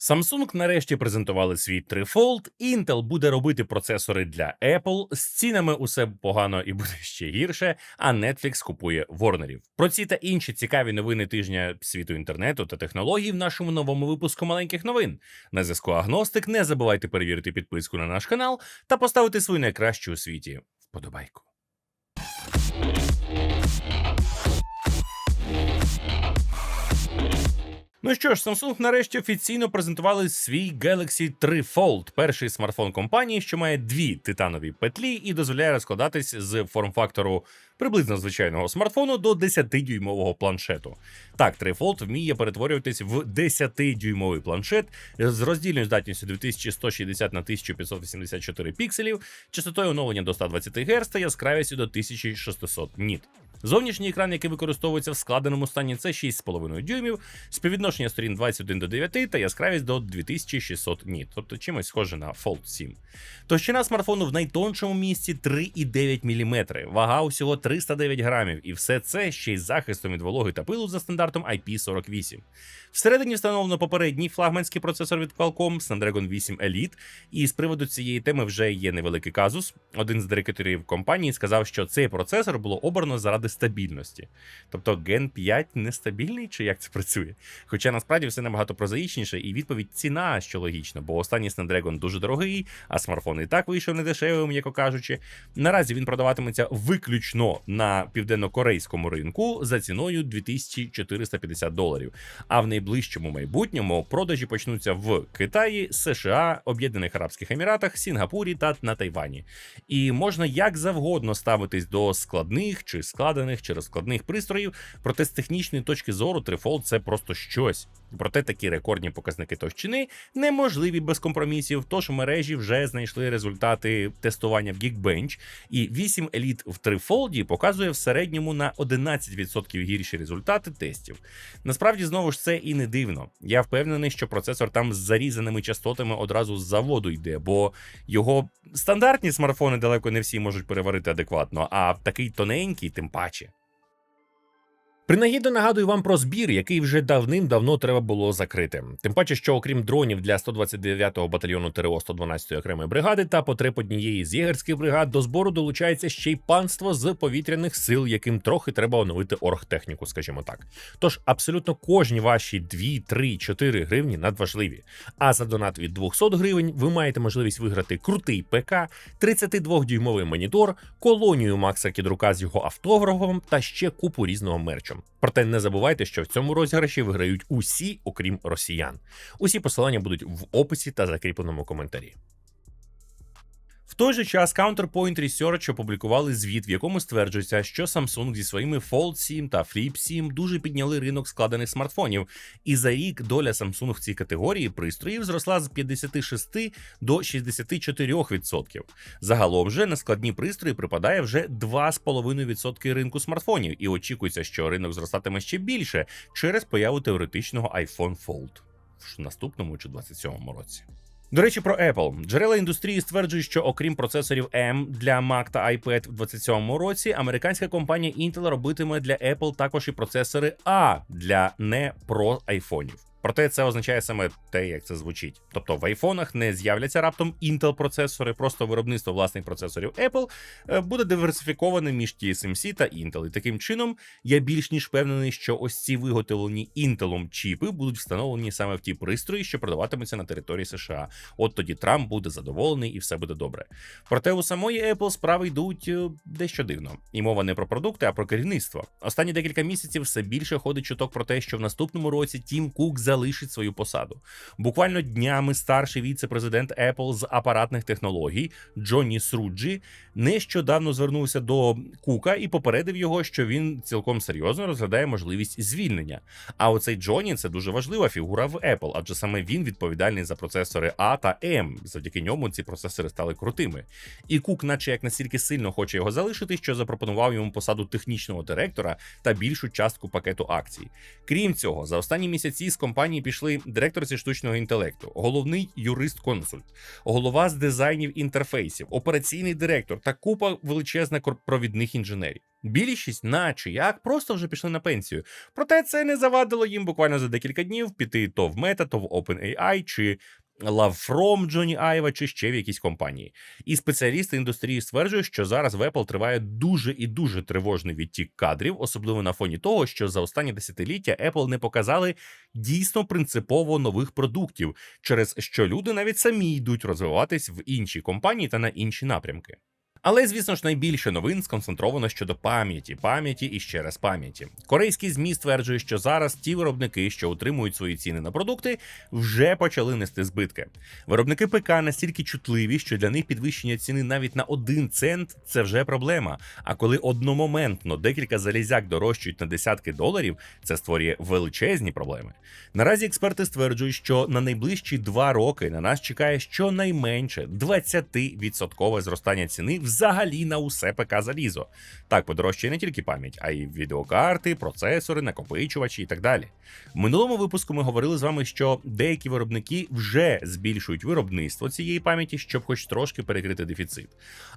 Samsung нарешті презентували свій Trifold, Intel буде робити процесори для Apple, з цінами усе погано і буде ще гірше, а Netflix купує Ворнерів. Про ці та інші цікаві новини тижня світу інтернету та технологій в нашому новому випуску маленьких новин. На зв'язку Агностик. Не забувайте перевірити підписку на наш канал та поставити свою найкращу у світі вподобайку. Ну що ж, Samsung нарешті офіційно презентували свій Galaxy 3 Fold, перший смартфон компанії, що має дві титанові петлі і дозволяє розкладатись з форм-фактору приблизно звичайного смартфону до 10-дюймового планшету. Так, 3 Fold вміє перетворюватись в 10-дюймовий планшет з роздільною здатністю 2160 на 1584 пікселів, частотою оновлення до 120 Гц та яскравістю до 1600 ніт. Зовнішній екран, який використовується в складеному стані, це 6,5 дюймів, співвідношення сторін 21 до 9 та яскравість до 2600 ніт, тобто чимось схоже на Fold 7. Товщина смартфону в найтоншому місці 3,9 мм, вага усього 309 грамів, і все це ще й з захистом від вологи та пилу за стандартом IP48. Всередині встановлено попередній флагманський процесор від Qualcomm Snapdragon 8 Elite, і з приводу цієї теми вже є невеликий казус. Один з директорів компанії сказав, що цей процесор було обрано заради стабільності. Тобто Gen 5 нестабільний, чи як це працює? Хоча насправді все набагато прозаїчніше, і відповідь ціна, що логічно, бо останній Snapdragon дуже дорогий, а смартфон і так вийшов недешевим, м'яко кажучи. Наразі він продаватиметься виключно на південно-корейському ринку за ціною 2450 доларів. А в найближчому майбутньому продажі почнуться в Китаї, США, Об'єднаних Арабських Еміратах, Сінгапурі та на Тайвані. І можна як завгодно ставитись до складних чи складених чи розкладних пристроїв, проте з технічної точки зору Трифолд це просто щось. Проте такі рекордні показники товщини неможливі без компромісів. Тож в мережі вже знайшли результати тестування в Geekbench, і 8 еліт в Trifold показує в середньому на 11% гірші результати тестів. Насправді, знову ж це і не дивно. Я впевнений, що процесор там з зарізаними частотами одразу з заводу йде, бо його стандартні смартфони далеко не всі можуть переварити адекватно, а такий тоненький, тим паче. Принагідно нагадую вам про збір, який вже давним-давно треба було закрити. Тим паче, що окрім дронів для 129-го батальйону ТРО 112-ї окремої бригади та потреб однієї з єгерських бригад до збору долучається ще й панство з повітряних сил, яким трохи треба оновити оргтехніку, скажімо так. Тож абсолютно кожні ваші 2, 3, 4 гривні надважливі. А за донат від 200 гривень ви маєте можливість виграти крутий ПК, 32-дюймовий монітор, колонію Макса Кідрука з його автографом та ще купу різного мерчу. Проте не забувайте, що в цьому розіграші виграють усі, окрім росіян. Усі посилання будуть в описі та закріпленому коментарі. Той же час Counterpoint Research опублікували звіт, в якому стверджується, що Samsung зі своїми Fold 7 та Flip 7 дуже підняли ринок складених смартфонів, і за рік доля Samsung в цій категорії пристроїв зросла з 56 до 64%. Загалом же на складні пристрої припадає вже 2,5% ринку смартфонів, і очікується, що ринок зростатиме ще більше через появу теоретичного iPhone Fold в наступному чи 27-му році. До речі, про Apple. Джерела індустрії стверджують, що окрім процесорів M для Mac та iPad в 27-му році, американська компанія Intel робитиме для Apple також і процесори A для не про айфонів. Проте це означає саме те, як це звучить. Тобто в айфонах не з'являться раптом Intel процесори, просто виробництво власних процесорів Apple е, буде диверсифіковане між TSMC та Intel. І таким чином я більш ніж впевнений, що ось ці виготовлені Intel чіпи будуть встановлені саме в ті пристрої, що продаватимуться на території США. От тоді Трамп буде задоволений і все буде добре. Проте у самої Apple справи йдуть е, дещо дивно. І мова не про продукти, а про керівництво. Останні декілька місяців все більше ходить чуток про те, що в наступному році Тім Кук залишить свою посаду. Буквально днями старший віце-президент Apple з апаратних технологій Джонні Сруджі нещодавно звернувся до Кука і попередив його, що він цілком серйозно розглядає можливість звільнення. А оцей Джонні це дуже важлива фігура в Apple, адже саме він відповідальний за процесори А та М. Завдяки ньому ці процесори стали крутими. І Кук, наче як настільки сильно хоче його залишити, що запропонував йому посаду технічного директора та більшу частку пакету акцій. Крім цього, за останні місяці з компанією компанії пішли директор зі штучного інтелекту, головний юрист-консульт, голова з дизайнів інтерфейсів, операційний директор та купа величезна провідних інженерів. Більшість, наче як, просто вже пішли на пенсію. Проте це не завадило їм буквально за декілька днів піти то в Meta, то в OpenAI, чи LoveFrom Джоні Айва, чи ще в якійсь компанії. І спеціалісти індустрії стверджують, що зараз в Apple триває дуже і дуже тривожний відтік кадрів, особливо на фоні того, що за останні десятиліття Apple не показали дійсно принципово нових продуктів, через що люди навіть самі йдуть розвиватись в інші компанії та на інші напрямки. Але, звісно ж, найбільше новин сконцентровано щодо пам'яті, пам'яті і ще раз пам'яті. Корейський змі стверджує, що зараз ті виробники, що утримують свої ціни на продукти, вже почали нести збитки. Виробники ПК настільки чутливі, що для них підвищення ціни навіть на один цент це вже проблема. А коли одномоментно декілька залізяк дорожчають на десятки доларів, це створює величезні проблеми. Наразі експерти стверджують, що на найближчі два роки на нас чекає щонайменше 20% зростання ціни взагалі на усе ПК залізо. Так подорожчає не тільки пам'ять, а й відеокарти, процесори, накопичувачі і так далі. В минулому випуску ми говорили з вами, що деякі виробники вже збільшують виробництво цієї пам'яті, щоб хоч трошки перекрити дефіцит.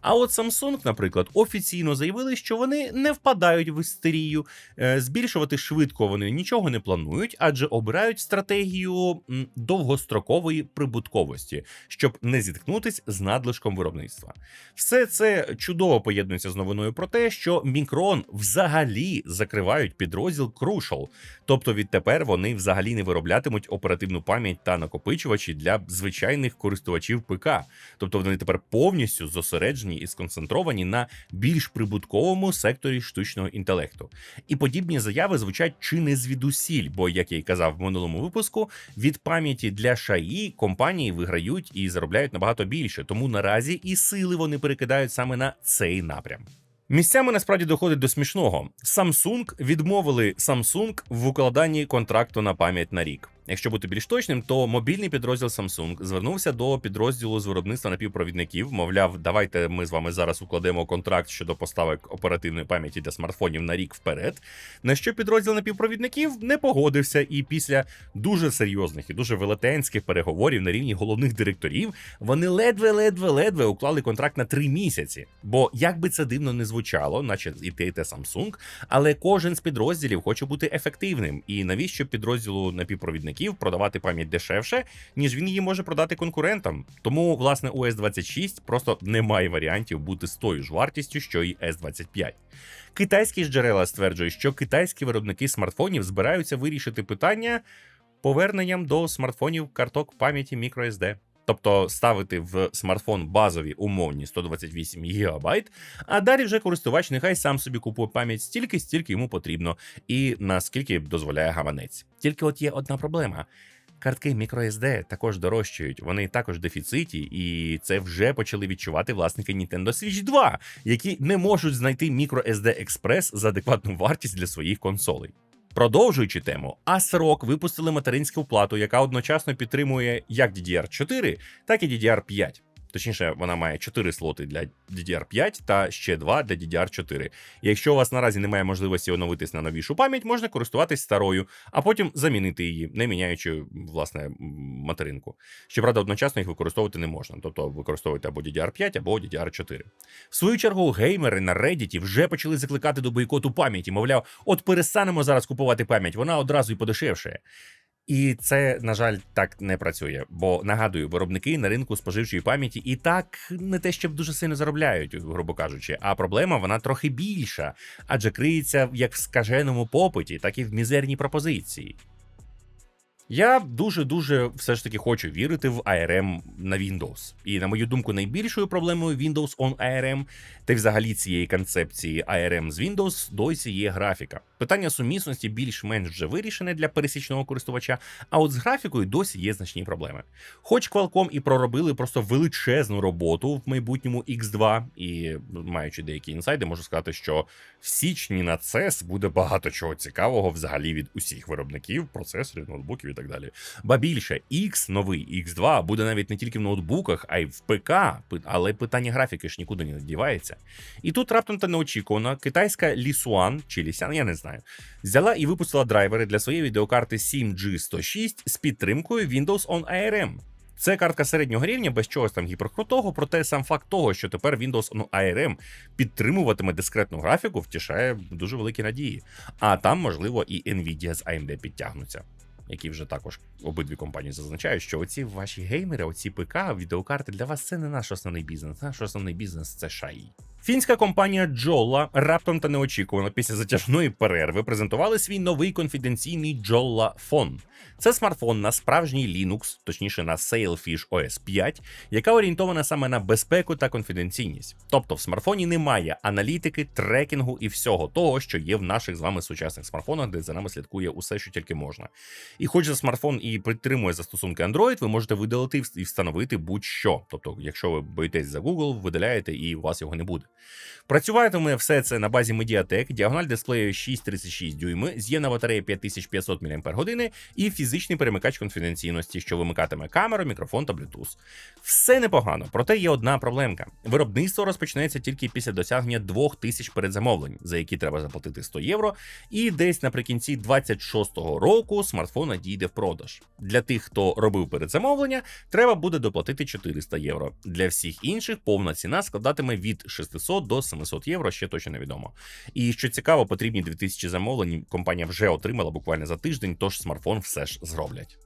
А от Samsung, наприклад, офіційно заявили, що вони не впадають в істерію, Е, збільшувати швидко вони нічого не планують, адже обирають стратегію довгострокової прибутковості, щоб не зіткнутись з надлишком виробництва. Все це чудово поєднується з новиною про те, що Micron взагалі закривають підрозділ Crucial, тобто відтепер вони взагалі не вироблятимуть оперативну пам'ять та накопичувачі для звичайних користувачів ПК. Тобто вони тепер повністю зосереджені і сконцентровані на більш прибутковому секторі штучного інтелекту. І подібні заяви звучать чи не звідусіль, бо, як я й казав в минулому випуску, від пам'яті для шаї компанії виграють і заробляють набагато більше, тому наразі і сили вони перекидають саме на цей напрям. Місцями насправді доходить до смішного. Samsung відмовили Samsung в укладанні контракту на пам'ять на рік. Якщо бути більш точним, то мобільний підрозділ Samsung звернувся до підрозділу з виробництва напівпровідників. Мовляв, давайте ми з вами зараз укладемо контракт щодо поставок оперативної пам'яті для смартфонів на рік вперед. На що підрозділ напівпровідників не погодився, і після дуже серйозних і дуже велетенських переговорів на рівні головних директорів вони ледве-ледве-ледве уклали контракт на три місяці. Бо як би це дивно не звучало, наче і те, і те Samsung, але кожен з підрозділів хоче бути ефективним. І навіщо підрозділу напівпровідників продавати пам'ять дешевше, ніж він її може продати конкурентам? Тому, власне, у S26 просто немає варіантів бути з тою ж вартістю, що і S25. Китайські ж джерела стверджують, що китайські виробники смартфонів збираються вирішити питання поверненням до смартфонів карток пам'яті microSD. Тобто ставити в смартфон базові умовні 128 ГБ, а далі вже користувач нехай сам собі купує пам'ять стільки, стільки йому потрібно, і наскільки дозволяє гаманець. Тільки от є одна проблема. Картки microSD також дорожчають, вони також дефіциті, і це вже почали відчувати власники Nintendo Switch 2, які не можуть знайти microSD Express за адекватну вартість для своїх консолей. Продовжуючи тему, ASRock випустили материнську плату, яка одночасно підтримує як DDR4, так і DDR5. Точніше, вона має 4 слоти для DDR5 та ще 2 для DDR4. І якщо у вас наразі немає можливості оновитись на новішу пам'ять, можна користуватись старою, а потім замінити її, не міняючи власне материнку. Щоправда, одночасно їх використовувати не можна, тобто використовуйте або DDR5, або DDR4. В свою чергу, геймери на Reddit вже почали закликати до бойкоту пам'яті. Мовляв, от перестанемо зараз купувати пам'ять, вона одразу і подешевшає. І це, на жаль, так не працює. Бо нагадую, виробники на ринку споживчої пам'яті і так не те, щоб дуже сильно заробляють, грубо кажучи. А проблема вона трохи більша, адже криється як в скаженому попиті, так і в мізерній пропозиції. Я дуже дуже все ж таки хочу вірити в ARM на Windows. І на мою думку, найбільшою проблемою Windows on ARM та й взагалі цієї концепції ARM з Windows досі є графіка. Питання сумісності більш-менш вже вирішене для пересічного користувача, а от з графікою досі є значні проблеми. Хоч Qualcomm і проробили просто величезну роботу в майбутньому X2, і маючи деякі інсайди, можу сказати, що в січні на CES буде багато чого цікавого взагалі від усіх виробників, процесорів, ноутбуків і так так далі. Ба більше, X новий X2 буде навіть не тільки в ноутбуках, а й в ПК, але питання графіки ж нікуди не дівається. І тут раптом та неочікувано китайська Лісуан чи Лісян, я не знаю, взяла і випустила драйвери для своєї відеокарти 7G106 з підтримкою Windows on ARM. Це картка середнього рівня без чогось там гіперкрутого, проте сам факт того, що тепер Windows on ARM підтримуватиме дискретну графіку, втішає дуже великі надії. А там, можливо, і Nvidia з AMD підтягнуться. Які вже також обидві компанії зазначають, що оці ваші геймери, оці ПК, відеокарти для вас це не наш основний бізнес. Наш основний бізнес це шаї. Фінська компанія Jolla раптом та неочікувано після затяжної перерви презентували свій новий конфіденційний Jolla Phone. Це смартфон на справжній Linux, точніше на Sailfish OS 5, яка орієнтована саме на безпеку та конфіденційність. Тобто в смартфоні немає аналітики, трекінгу і всього того, що є в наших з вами сучасних смартфонах, де за нами слідкує усе, що тільки можна. І хоч за смартфон і підтримує застосунки Android, ви можете видалити і встановити будь-що. Тобто, якщо ви боїтесь за Google, видаляєте і у вас його не буде. Працюватиме все це на базі Mediatek, діагональ дисплею 6,36 дюйми, з'ємна батарея 5500 мАч і фізичний перемикач конфіденційності, що вимикатиме камеру, мікрофон та Bluetooth. Все непогано, проте є одна проблемка: виробництво розпочнеться тільки після досягнення 2000 передзамовлень, за які треба заплатити 100 євро, і десь наприкінці 26-го року смартфон надійде в продаж. Для тих, хто робив передзамовлення, треба буде доплатити 400 євро. Для всіх інших повна ціна складатиме від 600 до 700 євро, ще точно невідомо. І що цікаво, потрібні 2000 замовлень компанія вже отримала буквально за тиждень, тож смартфон все ж зроблять.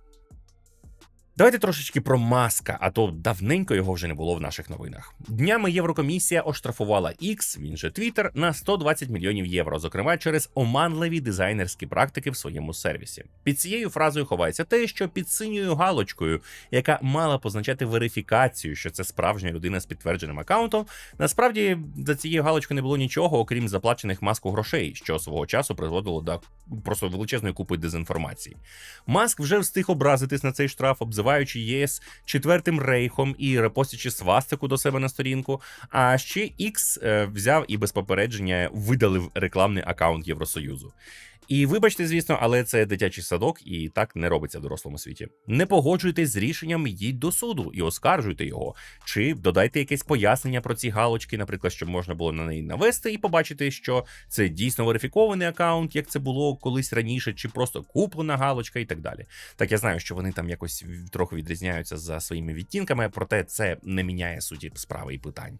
Давайте трошечки про маска, а то давненько його вже не було в наших новинах. Днями Єврокомісія оштрафувала X, він же Twitter, на 120 мільйонів євро, зокрема через оманливі дизайнерські практики в своєму сервісі. Під цією фразою ховається те, що під синьою галочкою, яка мала позначати верифікацію, що це справжня людина з підтвердженим аккаунтом, насправді за цією галочкою не було нічого, окрім заплачених маску грошей, що свого часу призводило до просто величезної купи дезінформації. Маск вже встиг образитись на цей штраф, обзиваючи ЄС четвертим рейхом і репостячи свастику до себе на сторінку. А ще X е, взяв і без попередження видалив рекламний аккаунт Євросоюзу. І вибачте, звісно, але це дитячий садок, і так не робиться в дорослому світі. Не погоджуйтесь з рішенням, йдіть до суду і оскаржуйте його. Чи додайте якесь пояснення про ці галочки, наприклад, щоб можна було на неї навести і побачити, що це дійсно верифікований аккаунт, як це було колись раніше, чи просто куплена галочка і так далі. Так я знаю, що вони там якось трохи відрізняються за своїми відтінками, проте це не міняє суті справи і питань.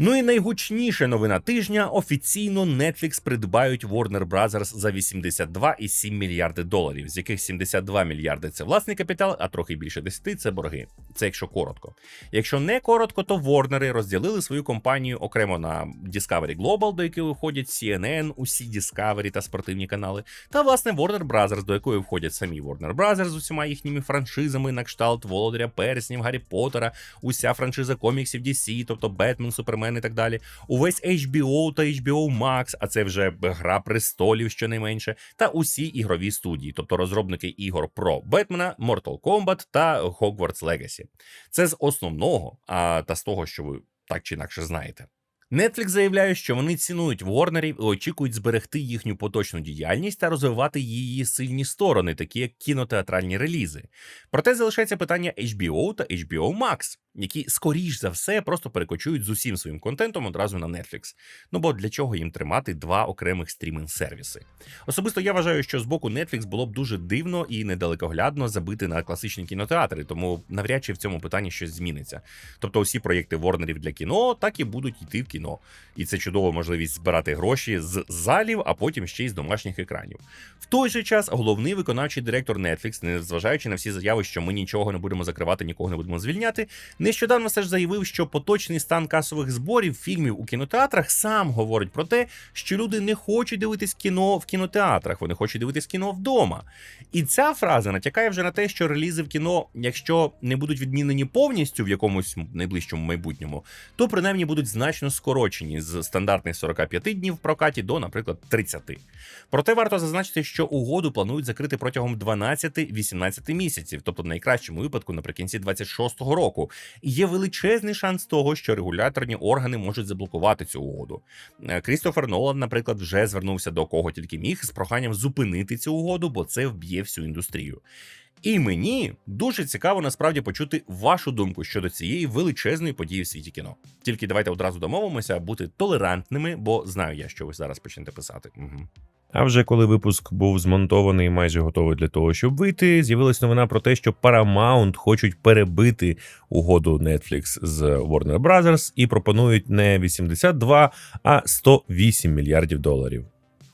Ну і найгучніша новина тижня: офіційно Netflix придбають Warner Brothers за 82,7 мільярди доларів, з яких 72 мільярди це власний капітал, а трохи більше 10 – це борги. Це якщо коротко. Якщо не коротко, то Warner розділили свою компанію окремо на Discovery Global, до якої входять CNN, усі Discovery та спортивні канали, та власне Warner Brothers, до якої входять самі Warner Brothers з усіма їхніми франшизами на кшталт Володаря Перснів, Гаррі Поттера, уся франшиза коміксів DC, тобто Бетмен, Супермен і так далі. Увесь HBO та HBO Max, а це вже гра престолів, щонайменше, та усі ігрові студії, тобто розробники ігор про Бетмена, Mortal Kombat та Hogwarts Legacy. Це з основного, а та з того, що ви так чи інакше знаєте. Netflix заявляє, що вони цінують Ворнерів і очікують зберегти їхню поточну діяльність та розвивати її сильні сторони, такі як кінотеатральні релізи. Проте залишається питання HBO та HBO Max, які скоріш за все просто перекочують з усім своїм контентом одразу на Netflix. Ну бо для чого їм тримати два окремих стрімінг-сервіси? Особисто я вважаю, що з боку Netflix було б дуже дивно і недалекоглядно забити на класичні кінотеатри, тому навряд чи в цьому питанні щось зміниться. Тобто, усі проєкти Ворнерів для кіно так і будуть йти в кіно, і це чудова можливість збирати гроші з залів, а потім ще й з домашніх екранів. В той же час головний виконавчий директор Netflix, незважаючи на всі заяви, що ми нічого не будемо закривати, нікого не будемо звільняти, нещодавно все ж заявив, що поточний стан касових зборів фільмів у кінотеатрах сам говорить про те, що люди не хочуть дивитись кіно в кінотеатрах, вони хочуть дивитись кіно вдома. І ця фраза натякає вже на те, що релізи в кіно, якщо не будуть відмінені повністю в якомусь найближчому майбутньому, то принаймні будуть значно скорочені з стандартних 45 днів в прокаті до, наприклад, 30. Проте варто зазначити, що угоду планують закрити протягом 12-18 місяців, тобто в найкращому випадку наприкінці 26-го року. Є величезний шанс того, що регуляторні органи можуть заблокувати цю угоду. Е, Крістофер Нолан, наприклад, вже звернувся до кого тільки міг з проханням зупинити цю угоду, бо це вб'є всю індустрію. І мені дуже цікаво насправді почути вашу думку щодо цієї величезної події в світі кіно. Тільки давайте одразу домовимося бути толерантними, бо знаю я, що ви зараз почнете писати. Угу. А вже коли випуск був змонтований і майже готовий для того, щоб вийти, з'явилась новина про те, що Paramount хочуть перебити угоду Netflix з Warner Brothers і пропонують не 82, а 108 мільярдів доларів.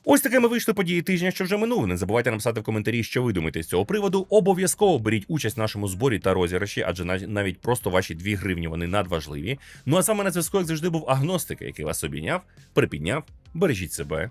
Ось такими вийшли події тижня, що вже минув. Не забувайте написати в коментарі, що ви думаєте з цього приводу. Обов'язково беріть участь в нашому зборі та розіграші, адже навіть просто ваші 2 гривні вони надважливі. Ну а саме на зв'язку, як завжди, був агностик, який вас обійняв, припідняв. Бережіть себе,